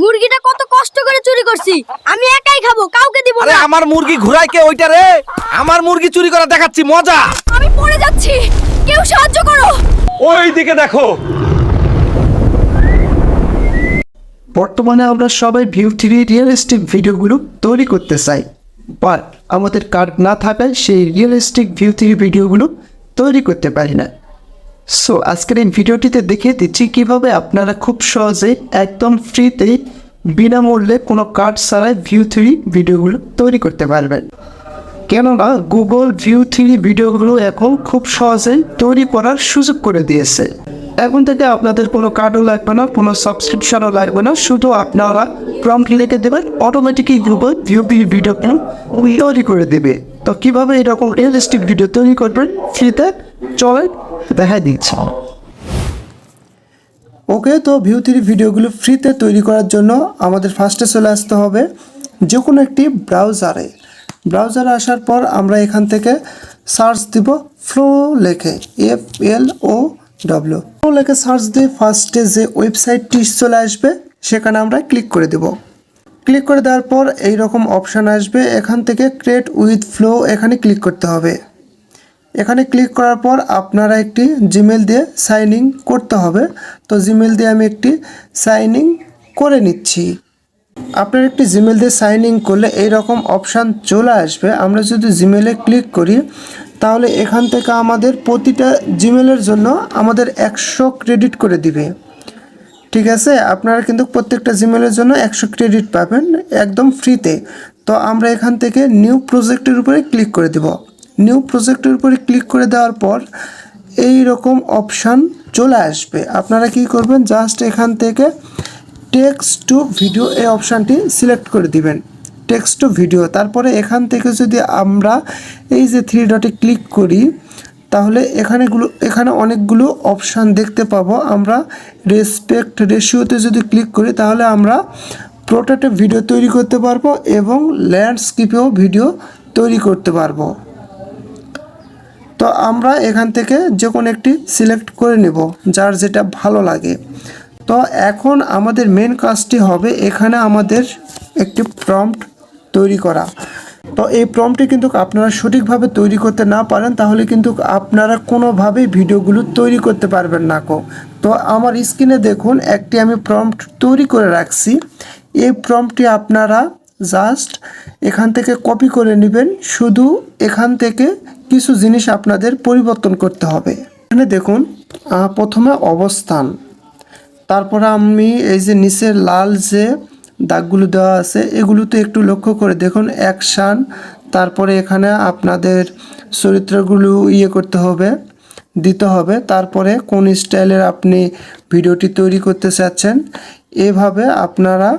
মুরগিটা কত কষ্ট করে চুরি করছি। আমি একাই খাব কাউকে দিব আরে না। আমার মুরগি ঘুরাই কে ওইটা রে? আমার মুরগি চুরি করা দেখাচ্ছি মজা। আমি পড়ে যাচ্ছি। কেউ সাহায্য করো। ওই দিকে দেখো। বর্তমানে আমরা সবাই ভিউ থ্রি রিয়েলিস্টিক ভিডিওগুলো তৈরি করতে চাই। বাট আমাদের কার্ড না থাকায় সেই রিয়েলিস্টিক ভিউ থ্রি ভিডিওগুলো তৈরি করতে পারি না। সো আজকের এই ভিডিওটিতে দেখিয়ে দিচ্ছি কীভাবে আপনারা খুব সহজে একদম ফ্রিতে বিনামূল্যে কোনো কার্ড ছাড়াই ভিউ থ্রি ভিডিওগুলো তৈরি করতে পারবেন। কেননা গুগল ভিউ থ্রি ভিডিওগুলো এখন খুব সহজেই তৈরি করার সুযোগ করে দিয়েছে। এখন থেকে আপনাদের কোনো কার্ডও লাগবে না, কোনো সাবস্ক্রিপশনও লাগবে না, শুধু আপনারা প্রম্পট লিখে দেবেন অটোমেটিকই গুগল ভিউ ভিডিওগুলো তৈরি করে দেবে। তো কীভাবে এরকম রিয়েলিস্টিক ভিডিও তৈরি করবেন ফ্রিতে চলে দেখা দিচ্ছি। ওকে, তো ভিউ থ্রি ভিডিওগুলো ফ্রিতে তৈরি করার জন্য আমাদের ফার্স্টে চলে আসতে হবে যে কোনো একটি ব্রাউজারে। ব্রাউজারে আসার পর আমরা এখান থেকে সার্চ দিব ফ্লো লেখে F L O W flow লেখে সার্চ দিয়ে ফার্স্টে যে ওয়েবসাইটটি চলে আসবে, সেখানে আমরা ক্লিক করে দেব। ক্লিক করে দেওয়ার পর এই রকম অপশান আসবে, এখান থেকে ক্রিয়েট উইথ ফ্লো এখানে ক্লিক করতে হবে। এখানে ক্লিক করার পর আপনারা একটি জিমেল দিয়ে সাইন ইন করতে হবে। তো জিমেল দিয়ে আমি একটি সাইন ইন করে নিচ্ছি। আপনার একটি জিমেল দিয়ে সাইন ইন করলে এই রকম অপশান চলে আসবে। আমরা যদি জিমেলে ক্লিক করি, তাহলে এখান থেকে আমাদের প্রতিটা জিমেলের জন্য আমাদের একশো ক্রেডিট করে দিবে। ঠিক আছে? আপনারা কিন্তু প্রত্যেকটা জিমেলের জন্য একশো ক্রেডিট পাবেন একদম ফ্রিতে তো। আমরা এখান থেকে নিউ প্রজেক্টের উপরে ক্লিক করে দেব। নিউ প্রজেক্টের উপরে ক্লিক করে দেওয়ার পর এই রকম অপশান চলে আসবে। আপনারা কি করবেন? জাস্ট এখান থেকে টেক্সট টু ভিডিও এই অপশানটি সিলেক্ট করে দিবেন। টেক্সট টু ভিডিও তারপরে এখান থেকে যদি আমরা এই যে থ্রি ডটে ক্লিক করি, তাহলে এখানেগুলো এখানে অনেকগুলো অপশান দেখতে পাবো। আমরা রেসপেক্ট রেশিওতে যদি ক্লিক করি, তাহলে আমরা প্রোটোটাইপ ভিডিও তৈরি করতে পারব এবং ল্যান্ডস্কেপেও ভিডিও তৈরি করতে পারব। তো আমরা এখান থেকে যে কোনো একটি সিলেক্ট করে নেব, যার যেটা ভালো লাগে। তো এখন আমাদের মেন কাজটি হবে এখানে আমাদের একটি প্রম্পট তৈরি করা। তো এই প্রম্পটটি কিন্তু আপনারা সঠিকভাবে তৈরি করতে না পারেন, তাহলে কিন্তু আপনারা কোনোভাবেই ভিডিওগুলো তৈরি করতে পারবেন না কো। তো আমার স্ক্রিনে দেখুন, একটি আমি প্রম্পট তৈরি করে রাখছি। এই প্রম্পটটি আপনারা জাস্ট এখান থেকে কপি করে নেবেন। শুধু এখান থেকে কিছু জিনিস আপনাদের পরিবর্তন করতে হবে। এখানে দেখুন প্রথমে অবস্থান। তারপরে আমি এই যে নিচের লাল যে দাগগুলো দেওয়া আছে, এগুলোতে একটু লক্ষ্য করে দেখুন, অ্যাকশান, তারপরে এখানে আপনাদের চরিত্রগুলো ইয়ে করতে হবে, দিতে হবে। তারপরে কোন স্টাইলের আপনি ভিডিওটি তৈরি করতে চাচ্ছেন, এভাবে আপনারা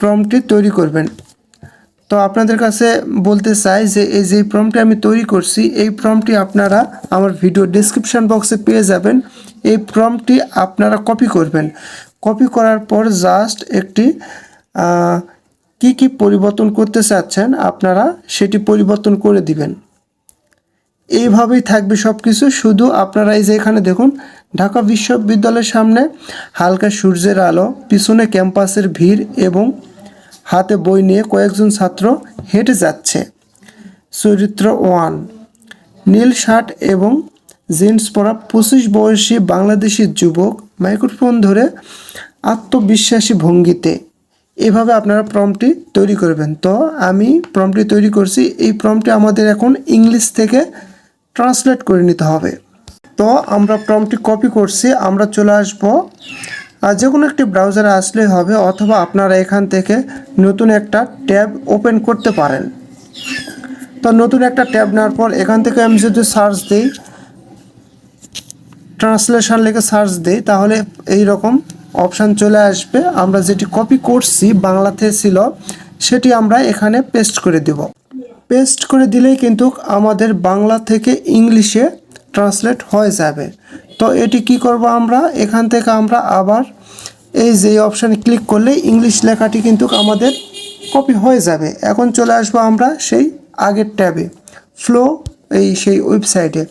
প্রমটি তৈরি করবেন। তো আপনাদের কাছে বলতে চাই যে এই যে প্রমটি আমি তৈরি করছি, এই প্রমটি আপনারা আমার ভিডিও ডিসক্রিপশন বক্সে পেয়ে যাবেন। এই প্রমটি আপনারা কপি করবেন। কপি করার পর জাস্ট একটি কি কি পরিবর্তন করতে চাচ্ছেন আপনারা সেটি পরিবর্তন করে দিবেন। এইভাবেই থাকবে সব কিছু শুধু আপনারা এই যে এখানে দেখুন, ঢাকা বিশ্ববিদ্যালয়ের সামনে হালকা সূর্যের আলো, পিছনে ক্যাম্পাসের ভিড় এবং হাতে বই নিয়ে কয়েকজন ছাত্র হেঁটে যাচ্ছে। চরিত্র ওয়ান। নীল শার্ট এবং জিন্স পরা পঁচিশ বয়সী বাংলাদেশি যুবক মাইক্রোফোন ধরে আত্মবিশ্বাসী ভঙ্গিতে। এভাবে আপনারা প্রমটি তৈরি করবেন। তো আমি প্রমটি তৈরি করছি। এই প্রমটি আমাদের এখন ইংলিশ থেকে ট্রান্সলেট করে নিতে হবে। তো আমরা প্রমটি কপি করছি। আমরা চলে আসব যে কোনো একটি ব্রাউজারে আসলেই হবে অথবা আপনারা এখান থেকে নতুন একটা ট্যাব ওপেন করতে পারেন। তো নতুন একটা ট্যাব নেওয়ার পর এখান থেকে আমি যদি সার্চ দিই ট্রান্সলেশন লিখে সার্চ দিই, তাহলে এই রকম অপশান চলে আসবে। আমরা যেটি কপি করছি, বাংলাতে ছিল, সেটি আমরা এখানে পেস্ট করে দেব। পেস্ট করে দিলেই কিন্তু আমাদের বাংলা থেকে ইংলিশে ট্রান্সলেট হয়ে যাবে। তো এটি কি করব আমরা? এখান থেকে আমরা আবার এই যে অপশানে ক্লিক করলে ইংলিশ লেখাটি কিন্তু আমাদের কপি হয়ে যাবে। এখন চলে আসব আমরা সেই আগের ট্যাবে ফ্লো এই সেই ওয়েবসাইটে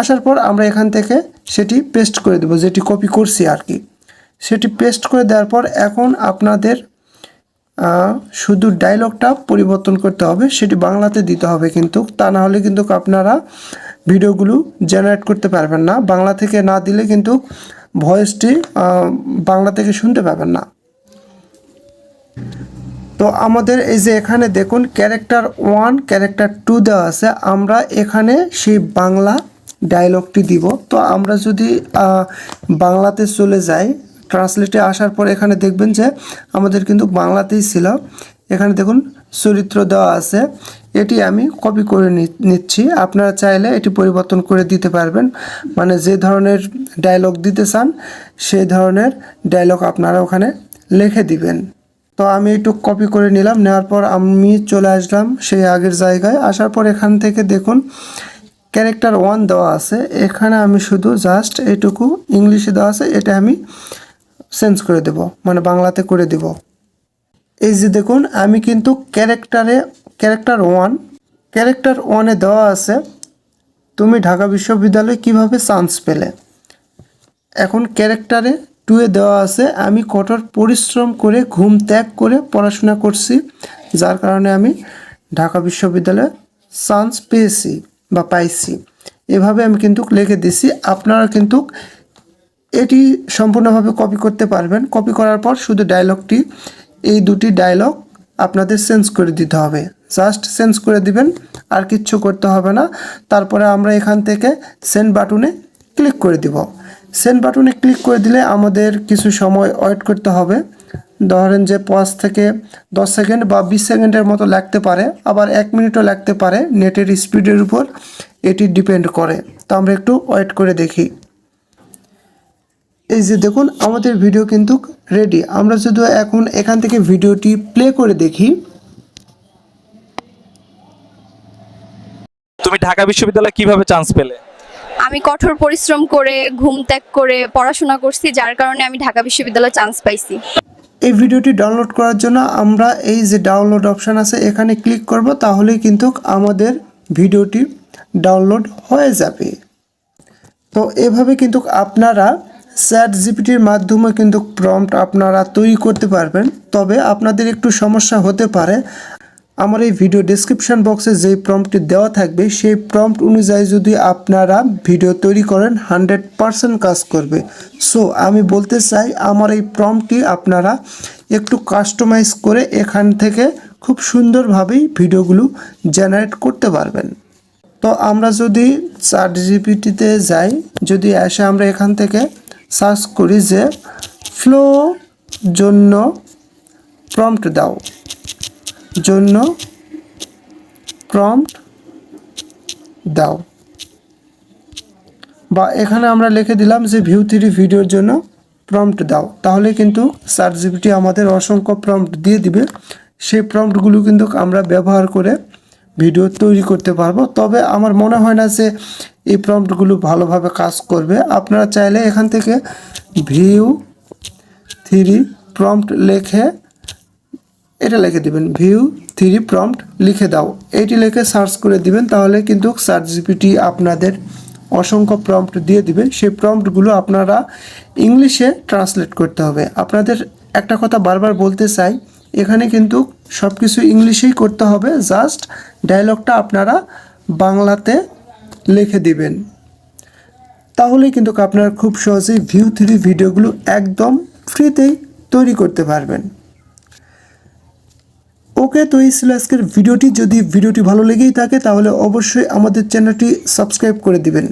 আসার পর আমরা এখান থেকে সেটি পেস্ট করে দেবো, যেটি কপি করছি আর কি। সেটি পেস্ট করে দেওয়ার পর এখন আপনাদের শুধু ডায়লগটা পরিবর্তন করতে হবে, সেটি বাংলাতে দিতে হবে কিন্তু। তা না হলে কিন্তু আপনারা ভিডিওগুলো জেনারেট করতে পারবেন না। বাংলা থেকে না দিলে কিন্তু ভয়েসটি বাংলা থেকে শুনতে পাবেন না। তো আমাদের এই যে এখানে দেখুন ক্যারেক্টার ওয়ান ক্যারেক্টার টু দেওয়া আছে। আমরা এখানে সেই বাংলা ডায়লগটি দিব। তো আমরা যদি বাংলাতে চলে যাই ট্রান্সলেটে আসার পর এখানে দেখবেন যে আমাদের কিন্তু বাংলাতেই ছিল। এখানে দেখুন চরিত্র দেওয়া আছে। এটি আমি কপি করে নিচ্ছি। আপনারা চাইলে এটি পরিবর্তন করে দিতে পারবেন। মানে যে ধরনের ডায়লগ দিতে চান, সেই ধরনের ডায়লগ আপনারা ওখানে লিখে দিবেন। তো আমি একটু কপি করে নিলাম। নেওয়ার পর আমি চলে আসলাম সেই আগের জায়গায়। আসার পর এখান থেকে দেখুন ক্যারেক্টার ওয়ান দেওয়া আছে। এখানে আমি শুধু জাস্ট এটুকু ইংলিশে দেওয়া আছে। এটা আমি চেঞ্জ করে দেব। মানে বাংলাতে করে দেব। এই যে দেখুন, আমি কিন্তু ক্যারেক্টারে ক্যারেক্টার ওয়ান ক্যারেক্টার ওয়ানে দেওয়া আছে, তুমি ঢাকা বিশ্ববিদ্যালয়ে কীভাবে চান্স পেলে? এখন ক্যারেক্টারে টুয়ে দেওয়া আছে, আমি কঠোর পরিশ্রম করে, ঘুম ত্যাগ করে পড়াশোনা করছি, যার কারণে আমি ঢাকা বিশ্ববিদ্যালয়ে চান্স পেয়েছি বা পাইছি। এভাবে আমি কিন্তু লিখে দিছি আপনারা কিন্তু এটি সম্পূর্ণভাবে কপি করতে পারবেন। কপি করার পর শুধু ডায়লগটি এই দুটি ডায়লগ আপনাদের চেঞ্জ করে দিতে হবে। জাস্ট চেঞ্জ করে দিবেন, আর কিচ্ছু করতে হবে না। তারপরে আমরা এখান থেকে সেন্ড বাটনে ক্লিক করে দিব। সেন্ড বাটনে ক্লিক করে দিলে আমাদের কিছু সময় ওয়েট করতে হবে। ধরেন যে পাঁচ থেকে দশ সেকেন্ড বা বিশ সেকেন্ডের মতো লাগতে পারে, আবার এক মিনিটও লাগতে পারে নেটের স্পিডের উপর। এটি ডিপেন্ড করে। তো আমরা একটু ওয়েট করে দেখি। এই যে দেখুন আমাদের ভিডিও কিন্তু রেডি আমরা যদি এখন এখান থেকে ভিডিওটি প্লে করে দেখি। তুমি ঢাকা বিশ্ববিদ্যালয়ে কীভাবে চান্স পেলে? আমি কঠোর পরিশ্রম করে ঘুম ত্যাগ করে পড়াশোনা করছি যার কারণে আমি ঢাকা বিশ্ববিদ্যালয়ে চান্স পাইছি। এই ভিডিওটি ডাউনলোড করার জন্য আমরা এই যে ডাউনলোড অপশান আছে এখানে ক্লিক করব তাহলেই কিন্তু আমাদের ভিডিওটি ডাউনলোড হয়ে যাবে। তো এভাবে কিন্তু আপনারা চ্যাট জিপিটির মাধ্যমে কিন্তু প্রম্পট আপনারা তৈরি করতে পারবেন। তবে আপনাদের একটু সমস্যা হতে পারে। আমার এই ভিডিও ডেসক্রিপশন বক্সে যেই প্রম্পটটি দেওয়া থাকবে, সেই প্রম্পট অনুযায়ী যদি আপনারা ভিডিও তৈরি করেন হান্ড্রেড পারসেন্ট কাজ করবে। সো আমি বলতে চাই, আমার এই প্রম্পটটি আপনারা একটু কাস্টমাইজ করে এখান থেকে খুব সুন্দরভাবেই ভিডিওগুলো জেনারেট করতে পারবেন। তো আমরা যদি চার জিপিটিতে যাই, যদি এসে আমরা এখান থেকে সার্চ করি যে ফ্লো জন্য প্রম্পট দাও। জন্য প্রম্পট দাও। বা এখানে আমরা লিখে দিলাম যে ভিউ থ্রি ভিডিওর জন্য প্রম্পট দাও। তাহলে কিন্তু সার্চ জিপিটি আমাদের অসংখ্য প্রম্পট দিয়ে দিবে। সেই প্রম্পটগুলো কিন্তু আমরা ব্যবহার করে ভিডিও তৈরি করতে পারব। তবে আমার মনে হয় না যে এই প্রম্পটগুলো ভালোভাবে কাজ করবে। আপনারা চাইলে এখান থেকে ভিউ থ্রি প্রম্পট লেখে এটা লিখে দিবেন। ভিউ থ্রি প্রম্পট লিখে দাও। এটি লিখে সার্চ করে দিবেন, তাহলে কিন্তু সার্চ জিপিটি আপনাদের অসংখ্য প্রম্পট দিয়ে দিবে। সেই প্রম্পটগুলো আপনারা ইংলিশে ট্রান্সলেট করতে হবে। আপনাদের একটা কথা বারবার বলতে চাই এখানে কিন্তু সব কিছু ইংলিশেই করতে হবে। জাস্ট ডায়লগটা আপনারা বাংলাতে লিখে দিবেন। তাহলেই কিন্তু আপনারা খুব সহজেই ভিউ থ্রি ভিডিওগুলো একদম ফ্রিতেই তৈরি করতে পারবেন। ওকে, তো এই ছিল আজকের ভিডিওটি। যদি ভিডিওটি ভালো লেগেই থাকে, তাহলে অবশ্যই আমাদের চ্যানেলটি সাবস্ক্রাইব করে দিবেন।